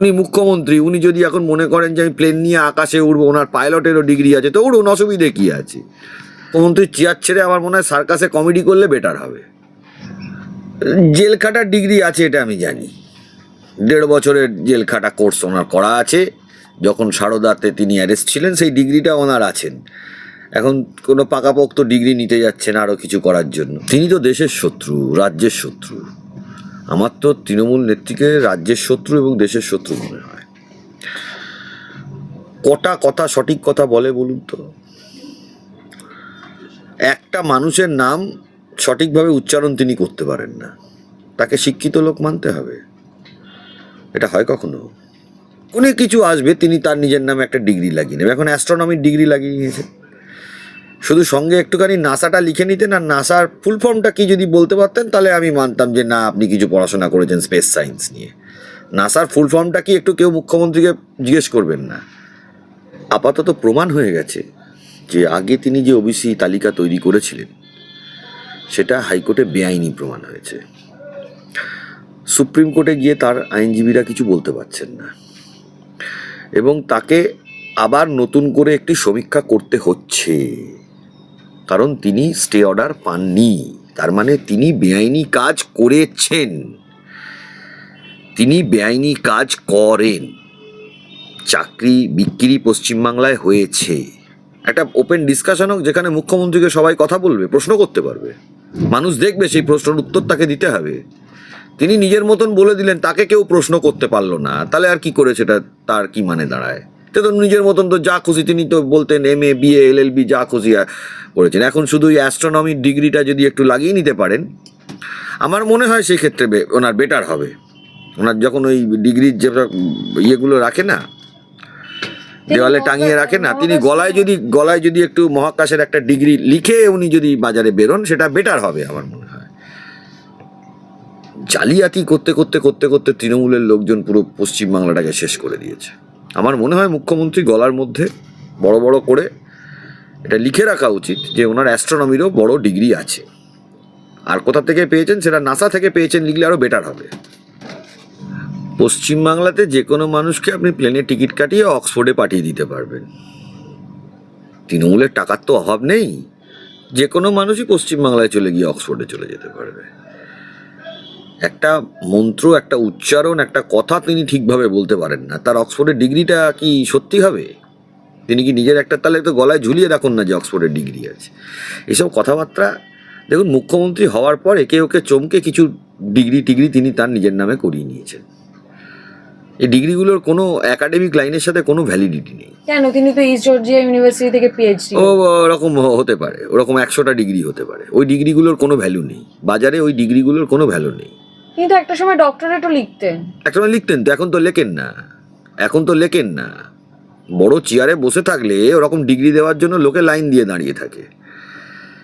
উনি মুখ্যমন্ত্রী, উনি যদি এখন মনে করেন যে আমি প্লেন নিয়ে আকাশে উড়বো, ওনার পাইলটেরও ডিগ্রি আছে, তো উড়ুন, অসুবিধে কী আছে? মুখ্যমন্ত্রী চেয়ার ছেড়ে আমার মনে হয় সার্কাসে কমেডি করলে বেটার হবে। জেল খাটার ডিগ্রি আছে, এটা আমি জানি। দেড় বছরের জেল খাটা কোর্স ওনার করা আছে। যখন সারদাতে তিনি অ্যারেস্ট ছিলেন, সেই ডিগ্রিটা ওনার আছেন। এখন কোনো পাকাপোক্ত ডিগ্রি নিতে যাচ্ছেন আরও কিছু করার জন্য। তিনি তো দেশের শত্রু, রাজ্যের শত্রু। আমার তো তৃণমূল নেত্রীকে রাজ্যের শত্রু এবং দেশের শত্রু মনে হয়। কটা কথা সঠিক কথা বলে বলুন তো? একটা মানুষের নাম সঠিকভাবে উচ্চারণ তিনি করতে পারেন না। তাকে শিক্ষিত লোক মানতে হবে। এটা হয় কখনো? উনি কিছু আসবে, তিনি তার নিজের নামে একটা ডিগ্রি লাগিয়ে নেবে। এখন অ্যাস্ট্রোনমির ডিগ্রি লাগিয়ে নিয়েছে। শুধু সঙ্গে একটুখানি নাসাটা লিখে নিতেন আর নাসার ফুল ফর্মটা কি যদি বলতে পারতেন, তাহলে আমি মানতাম যে না, আপনি কিছু পড়াশোনা করেছেন স্পেস সায়েন্স নিয়ে। নাসার ফুল ফর্মটা কি একটু কেউ মুখ্যমন্ত্রীকে জিজ্ঞেস করবেন না? আপাতত প্রমাণ হয়ে গেছে যে আগে তিনি যে ওবিসি তালিকা তৈরি করেছিলেন, সেটা হাইকোর্টে বেআইনি প্রমাণ হয়েছে। সুপ্রিম কোর্টে গিয়ে তার আইনজীবীরা কিছু বলতে পারছেন না। এবং তাকে আবার নতুন করে একটি সমীক্ষা করতে হচ্ছে। কারণ তিনি স্টে অর্ডার পাননি। তার মানে তিনি বেআইনি কাজ করেছেন। তিনি বেআইনি কাজ করেন। চাকরি বিক্রি পশ্চিমবাংলায় হয়েছে। একটা ওপেন ডিসকাশন হোক যেখানে মুখ্যমন্ত্রীকে সবাই কথা বলবে, প্রশ্ন করতে পারবে। মানুষ দেখবে সেই প্রশ্নের উত্তর তাকে দিতে হবে। তিনি নিজের মতন বলে দিলেন, তাকে কেউ প্রশ্ন করতে পারল না। তাহলে আর কি করে সেটা তার কি মানে দাঁড়ায়? সে তো নিজের মতন তো যা খুশি তিনি তো বলতেন M A BA L L B যা খুশি করেছেন। এখন শুধু ওই অ্যাস্ট্রোনমির ডিগ্রিটা যদি একটু লাগিয়ে নিতে পারেন আমার মনে হয় সেই ক্ষেত্রে ওনার বেটার হবে। ওনার যখন ওই ডিগ্রির যে ইয়েগুলো রাখে না দেওয়ালে টাঙিয়ে রাখে না তিনি গলায় যদি গলায় যদি একটু মহাকাশের একটা ডিগ্রি লিখে উনি যদি বাজারে বেরোন সেটা বেটার হবে আমার মনে হয়। জালিয়াতি করতে করতে করতে করতে তৃণমূলের লোকজন পুরো পশ্চিমবাংলাটাকে শেষ করে দিয়েছে। আমার মনে হয় মুখ্যমন্ত্রী গলার মধ্যে বড় বড় করে এটা লিখে রাখা উচিত যে ওনার অ্যাস্ট্রোনমিরও বড় ডিগ্রি আছে। আর কোথা থেকে পেয়েছেন সেটা নাসা থেকে পেয়েছেন লিখলে আরও বেটার হবে। পশ্চিমবাংলাতে যে কোনো মানুষকে আপনি প্লেনে টিকিট কাটিয়ে অক্সফোর্ডে পাঠিয়ে দিতে পারবেন। তৃণমূলের টাকার তো অভাব নেই। যে কোনো মানুষই পশ্চিমবাংলায় চলে গিয়ে অক্সফোর্ডে চলে যেতে পারবে। একটা মন্ত্র একটা উচ্চারণ একটা কথা তিনি ঠিকভাবে বলতে পারেন না। তার অক্সফোর্ডের ডিগ্রিটা কি সত্যি হবে? তিনি কি নিজের একটা তাহলে তো গলায় ঝুলিয়ে রাখুন না যে অক্সফোর্ডের ডিগ্রি আছে। এসব কথাবার্তা দেখুন মুখ্যমন্ত্রী হওয়ার পর একে ওকে চমকে কিছু ডিগ্রি টিগ্রি তিনি তার নিজের নামে করিয়ে নিয়েছেন। এই ডিগ্রিগুলোর কোনো একাডেমিক লাইনের সাথে কোনো ভ্যালিডিটি নেই। কেন? তিনি তো ইস্ট জর্জিয়া ইউনিভার্সিটি থেকে পিএইচডি ও ওরকম হতে পারে। ওরকম একশোটা ডিগ্রি হতে পারে। ওই ডিগ্রিগুলোর কোনো ভ্যালু নেই। বাজারে ওই ডিগ্রিগুলোর কোনো ভ্যালু নেই। কিন্তু একটা সময় ডক্টরেটও লিখতেন একটা সময় লিখতেন তো, এখন তো লেখেন না। এখন তো লেখেন না। বড় চেয়ারে বসে থাকলে ওরকম ডিগ্রি দেওয়ার জন্য লোকে লাইন দিয়ে দাঁড়িয়ে থাকে।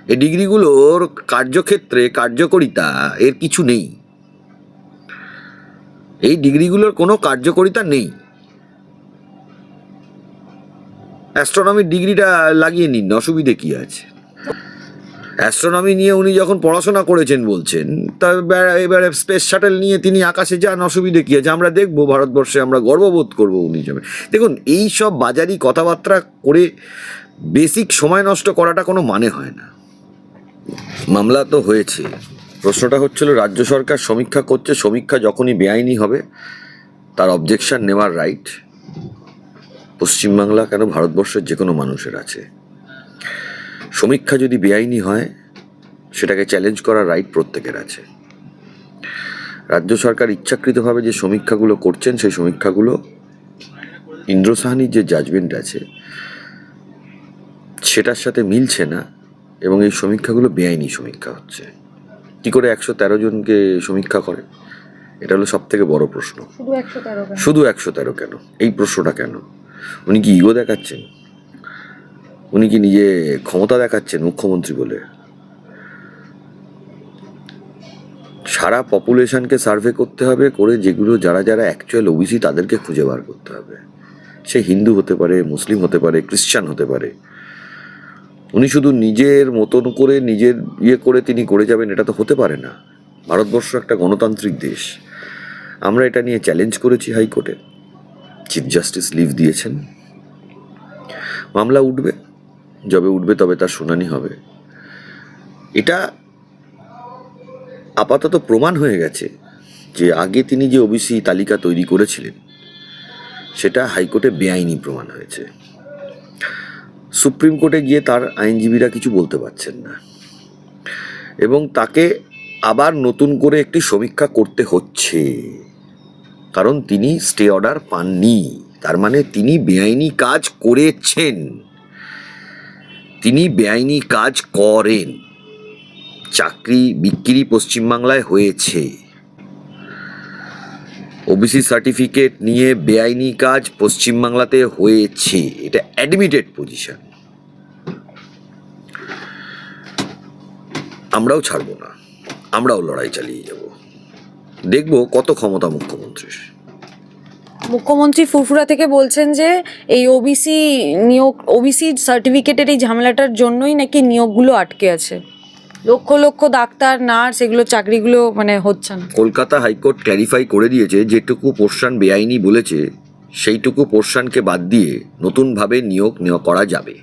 এই ডিগ্রিগুলোর কার্যক্ষেত্রে, কার্যকরিতা এর কিছু নেই। এই ডিগ্রিগুলোর কোনো কার্যকরিতা নেই। অ্যাস্ট্রোনমির ডিগ্রিটা লাগিয়ে নিন, অসুবিধে কি আছে? অ্যাস্ট্রোনমি নিয়ে উনি যখন পড়াশোনা করেছেন বলছেন, তা এবারে স্পেস শাটেল নিয়ে তিনি আকাশে যান, অসুবিধে কী আছে? আমরা দেখব, ভারতবর্ষে আমরা গর্ববোধ করব উনি যাবেন দেখুন, এই সব বাজারি কথাবার্তা করে বেসিক সময় নষ্ট করাটা কোনো মানে হয় না। মামলা তো হয়েছে। প্রশ্নটা হচ্ছিল, রাজ্য সরকার সমীক্ষা করছে, সমীক্ষা যখনই বেআইনি হবে, তার অবজেকশন নেওয়ার রাইট পশ্চিমবাংলা কেন ভারতবর্ষের যে কোনো মানুষের আছে? সমীক্ষা যদি বেআইনি হয় সেটাকে চ্যালেঞ্জ করার রাইট প্রত্যেকের আছে। রাজ্য সরকার ইচ্ছাকৃতভাবে যে সমীক্ষাগুলো করছেন সেই সমীক্ষাগুলো ইন্দ্র সাহানির যে জাজমেন্ট আছে সেটার সাথে মিলছে না এবং এই সমীক্ষাগুলো বেআইনি সমীক্ষা হচ্ছে। কী করে একশো তেরো জনকে সমীক্ষা করে? এটা হলো সব থেকে বড় প্রশ্ন। শুধু একশো তেরো শুধু একশো তেরো কেন? এই প্রশ্নটা কেন? উনি কি ইগো দেখাচ্ছেন? উনি কি নিজে ক্ষমতা দেখাচ্ছেন মুখ্যমন্ত্রী বলে? সারা পপুলেশনকে সার্ভে করতে হবে, করে যেগুলো যারা যারা অ্যাকচুয়াল ওবিসি তাদেরকে খুঁজে বার করতে হবে। সে হিন্দু হতে পারে, মুসলিম হতে পারে, খ্রিস্টান হতে পারে। উনি শুধু নিজের মতন করে, নিজের ইয়ে করে তিনি করে যাবেন, এটা তো হতে পারে না। ভারতবর্ষ একটা গণতান্ত্রিক দেশ। আমরা এটা নিয়ে চ্যালেঞ্জ করেছি হাইকোর্টে। চিফ জাস্টিস লিভ দিয়েছেন। মামলা উঠবে। যবে উঠবে তবে তার শুনানি হবে। এটা আপাতত প্রমাণ হয়ে গেছে যে আগে তিনি যে ওবিসি তালিকা তৈরি করেছিলেন, সেটা হাইকোর্টে বেআইনি প্রমাণ হয়েছে। সুপ্রিম কোর্টে গিয়ে তার আইনজীবীরা কিছু বলতে পারছেন না। এবং তাকে আবার নতুন করে একটি সমীক্ষা করতে হচ্ছে। কারণ তিনি স্টে অর্ডার পাননি। তার মানে তিনি বেআইনি কাজ করেছেন। তিনি বেআইনি কাজ করেন। চাকরি বিক্রি পশ্চিমবাংলায় হয়েছে। ওবিসি সার্টিফিকেট নিয়ে বেআইনি কাজ পশ্চিমবাংলাতে হয়েছে। এটা অ্যাডমিটেড পজিশন আমরাও ছাড়বো না। আমরাও লড়াই চালিয়ে যাব। দেখব কত ক্ষমতা মুখ্যমন্ত্রীর। মুখ্যমন্ত্রী ফুরফুরা থেকে বলছেন যে এই ওবিসি নিয়োগ ওবিসি সার্টিফিকেটের এই ঝামেলাটার জন্যই নাকি নিয়োগগুলো আটকে আছে। লক্ষ লক্ষ ডাক্তার, নার্স এগুলো চাকরিগুলো মানে হচ্ছে না। কলকাতা হাইকোর্ট ক্ল্যারিফাই করে দিয়েছে, যেটুকু পোর্শন বেআইনি বলেছে, সেইটুকু পোর্শনকে বাদ দিয়ে নতুনভাবে নিয়োগ নেওয়া করা যাবে।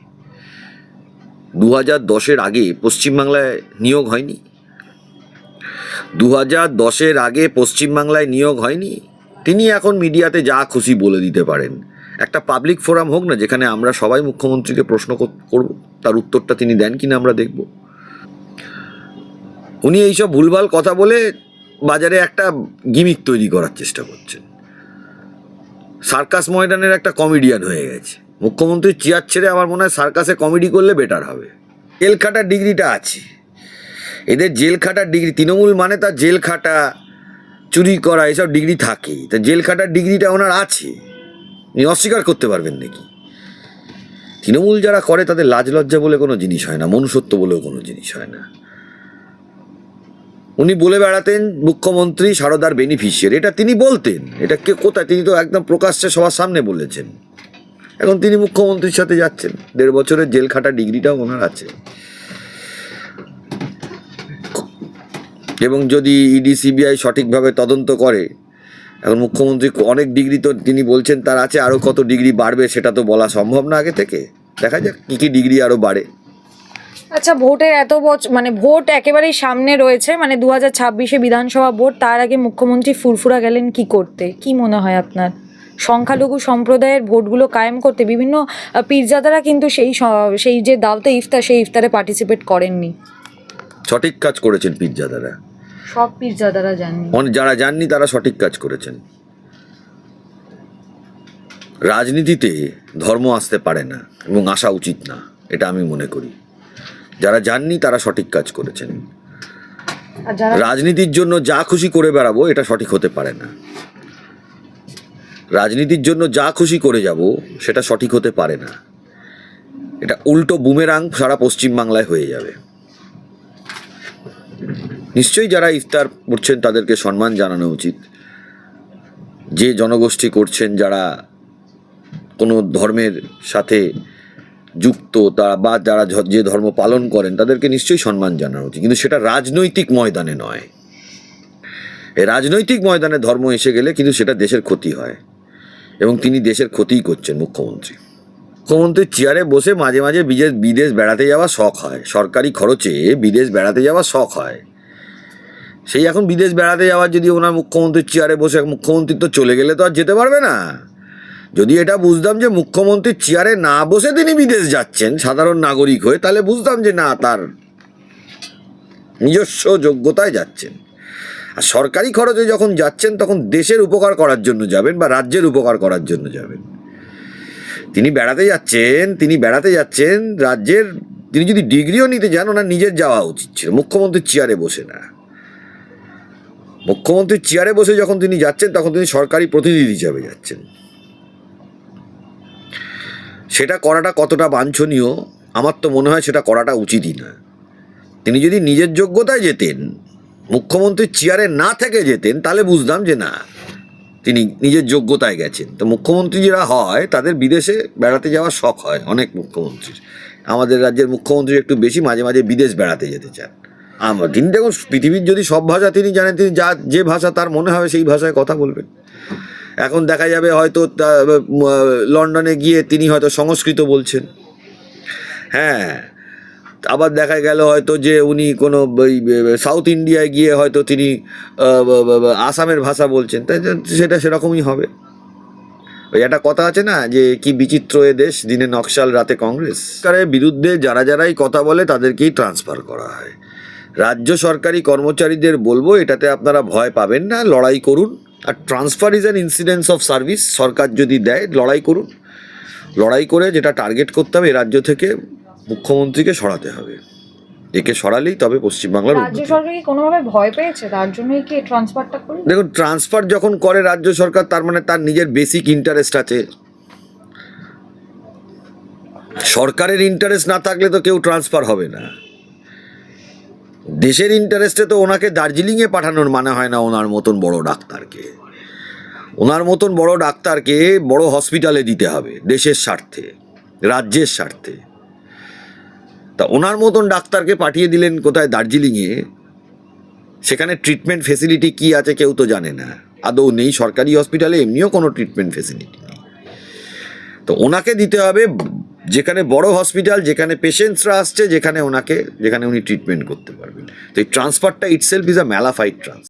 দু হাজার দশের আগে পশ্চিমবাংলায় নিয়োগ হয়নি। দু হাজার দশের আগে পশ্চিমবাংলায় নিয়োগ হয়নি। তিনি এখন মিডিয়াতে যা খুশি বলে দিতে পারেন। একটা পাবলিক ফোরাম হোক না, যেখানে আমরা সবাই মুখ্যমন্ত্রীকে প্রশ্ন করব, তার উত্তরটা তিনি দেন কিনা আমরা দেখব। উনি এইসব ভুলভাল কথা বলে বাজারে একটা গিমিক তৈরি করার চেষ্টা করছেন। সার্কাস ময়দানের একটা কমেডিয়ান হয়ে গেছে। মুখ্যমন্ত্রী চেয়ার ছেড়ে আমার মনে হয় সার্কাসে কমেডি করলে বেটার হবে। জেল খাটার ডিগ্রিটা আছে। এদের জেল খাটার ডিগ্রি তৃণমূল মানে তার জেল খাটা। চুরি করা, এসব ডিগ্রি থাকেই। তা জেল খাটার ডিগ্রিটা ওনার আছে। উনি অস্বীকার করতে পারবেন নাকি? তৃণমূল যারা করে, তাদের লাজ লজ্জা বলে কোনো জিনিস হয় না, মনুষ্যত্ব বলেও কোনো জিনিস হয় না। উনি বলে বেড়াতেন, মুখ্যমন্ত্রী সারদার বেনিফিশিয়ারি এটা তিনি বলতেন। এটা কে, কোথায়? তিনি তো একদম প্রকাশ্যে সবার সামনে বলেছেন। এখন তিনি মুখ্যমন্ত্রীর সাথে যাচ্ছেন। দেড় বছরের জেল খাটা ডিগ্রিটাও ওনার আছে। এবং যদি ইডি সিবিআই সঠিকভাবে তদন্ত করে এখন মুখ্যমন্ত্রী অনেক ডিগ্রি তো তিনি বলছেন তার আছে আরও কত ডিগ্রি বাড়বে সেটা তো বলা সম্ভব না আগে থেকে। দেখা যাক কী কী ডিগ্রি আরও বাড়ে। আচ্ছা ভোটের এত বছর মানে ভোট একেবারেই সামনে রয়েছে মানে দু হাজার ছাব্বিশে বিধানসভা ভোট তার আগে মুখ্যমন্ত্রী ফুরফুরা গেলেন কি করতে? কি মনে হয় আপনার? সংখ্যালঘু সম্প্রদায়ের ভোটগুলো কায়েম করতে বিভিন্ন পীরজাদারা কিন্তু সেই সেই যে দাওতে ইফতার সেই ইফতারে পার্টিসিপেট করেননি। সঠিক কাজ করেছেন পিজ্জাদারা সব পীরজাদারা জাননি। যারা জাননি তারা সঠিক কাজ করেছেন। রাজনীতিতে ধর্ম আসতে পারে না এবং আসা উচিত না এটা আমি মনে করি। যারা জাননি তারা সঠিক কাজ করেছেন। রাজনীতির জন্য যা খুশি করে বেড়াবো এটা সঠিক হতে পারে না। রাজনীতির জন্য যা খুশি করে যাব সেটা সঠিক হতে পারে না। এটা উল্টো বুমেরাং সারা পশ্চিমবাংলায় হয়ে যাবে। নিশ্চয়ই যারা ইফতার করছেন তাদেরকে সম্মান জানানো উচিত। যে জনগোষ্ঠী করছেন, যারা কোনো ধর্মের সাথে যুক্ত তারা বা যারা যে ধর্ম পালন করেন, তাদেরকে নিশ্চয়ই সম্মান জানানো উচিত। কিন্তু সেটা রাজনৈতিক ময়দানে নয়। রাজনৈতিক ময়দানে ধর্ম এসে গেলে কিন্তু সেটা দেশের ক্ষতি হয়। এবং তিনি দেশের ক্ষতিই করছেন মুখ্যমন্ত্রী। মুখ্যমন্ত্রীর চেয়ারে বসে মাঝে মাঝে বিদেশ বিদেশ বেড়াতে যাওয়া শখ হয়। সরকারি খরচে বিদেশ বেড়াতে যাওয়া শখ হয়। সেই এখন বিদেশ বেড়াতে যাওয়ার যদি ওনার মুখ্যমন্ত্রীর চেয়ারে বসে, মুখ্যমন্ত্রী তো চলে গেলে তো আর যেতে পারবে না। যদি এটা বুঝতাম যে মুখ্যমন্ত্রীর চেয়ারে না বসে তিনি বিদেশ যাচ্ছেন, সাধারণ নাগরিক হয়ে, তাহলে বুঝতাম যে না, তার নিজস্ব যোগ্যতায় যাচ্ছেন। আর সরকারি খরচে যখন যাচ্ছেন, তখন দেশের উপকার করার জন্য যাবেন বা রাজ্যের উপকার করার জন্য যাবেন। তিনি বেড়াতে যাচ্ছেন, তিনি বেড়াতে যাচ্ছেন, রাজ্যের, তিনি যদি ডিগ্রিও নিতে যান, ওনার নিজের যাওয়া উচিত ছিল। মুখ্যমন্ত্রীর চেয়ারে বসে না। মুখ্যমন্ত্রীর চেয়ারে বসে যখন তিনি যাচ্ছেন, তখন তিনি সরকারি প্রতিনিধি হিসাবে যাচ্ছেন। সেটা করাটা কতটা বাঞ্ছনীয়, আমার তো মনে হয় সেটা করাটা উচিতই না তিনি যদি নিজের যোগ্যতায় যেতেন মুখ্যমন্ত্রীর চেয়ারে না থেকে যেতেন, তাহলে বুঝতাম যে না, তিনি নিজের যোগ্যতায় গেছেন। তো মুখ্যমন্ত্রী যারা হয়, তাদের বিদেশে বেড়াতে যাওয়ার শখ হয় অনেক মুখ্যমন্ত্রীর। আমাদের রাজ্যের মুখ্যমন্ত্রী একটু বেশি মাঝে মাঝে বিদেশ বেড়াতে যেতে চান। তিনি দেখুন, পৃথিবীর যদি সব ভাষা তিনি জানেন, তিনি যা যে ভাষা তার মনে হবে সেই ভাষায় কথা বলবেন। এখন দেখা যাবে হয়তো লন্ডনে গিয়ে তিনি হয়তো সংস্কৃত বলছেন। হ্যাঁ আবার দেখা গেল হয়তো যে উনি কোনো সাউথ ইন্ডিয়ায় গিয়ে হয়তো তিনি আসামের ভাষা বলছেন। তাই সেটা সেরকমই হবে। ওই একটা কথা আছে না, যে কি বিচিত্র এ দেশ, দিনে নকশাল রাতে কংগ্রেস। বিরুদ্ধে যারা যারাই কথা বলে তাদেরকেই ট্রান্সফার করা হয়। রাজ্য সরকারি কর্মচারীদের বলব এটাতে আপনারা ভয় পাবেন না লড়াই করুন। আর transfer is an incidence of service সরকার যদি দেয় লড়াই করুন। লড়াই করে যেটা টার্গেট করতে হবে এই রাজ্য থেকে মুখ্যমন্ত্রীকে সরাতে হবে। একে সরালেই তবে পশ্চিমবাংলার রাজ্য সরকার কি কোনোভাবে ভয় পেয়েছে? তার জন্যই কি ট্রান্সফারটা করল দেখুন ট্রান্সফার যখন করে রাজ্য সরকার তার মানে তার নিজের বেসিক ইন্টারেস্ট আছে। সরকারের ইন্টারেস্ট না থাকলে তো কেউ ট্রান্সফার হবে না। দেশের ইন্টারেস্টে তো ওনাকে দার্জিলিংয়ে পাঠানোর মানে হয় না ওনার মতন বড় ডাক্তারকে। ওনার মতন বড় ডাক্তারকে বড় হসপিটালে দিতে হবে, দেশের স্বার্থে, রাজ্যের স্বার্থে। তা ওনার মতন ডাক্তারকে পাঠিয়ে দিলেন কোথায়? দার্জিলিংয়ে। সেখানে ট্রিটমেন্ট ফেসিলিটি কি আছে কেউ তো জানে না। আদৌ নেই সরকারি হসপিটালে এমনিও কোনো ট্রিটমেন্ট ফেসিলিটি নেই। তো ওনাকে দিতে হবে যেখানে বড় হসপিটাল যেখানে পেশেন্টসরা আসছে, যেখানে ওনাকে, যেখানে উনি ট্রিটমেন্ট করতে পারবেন। তো এই ট্রান্সফারটা itself is a mala fide trans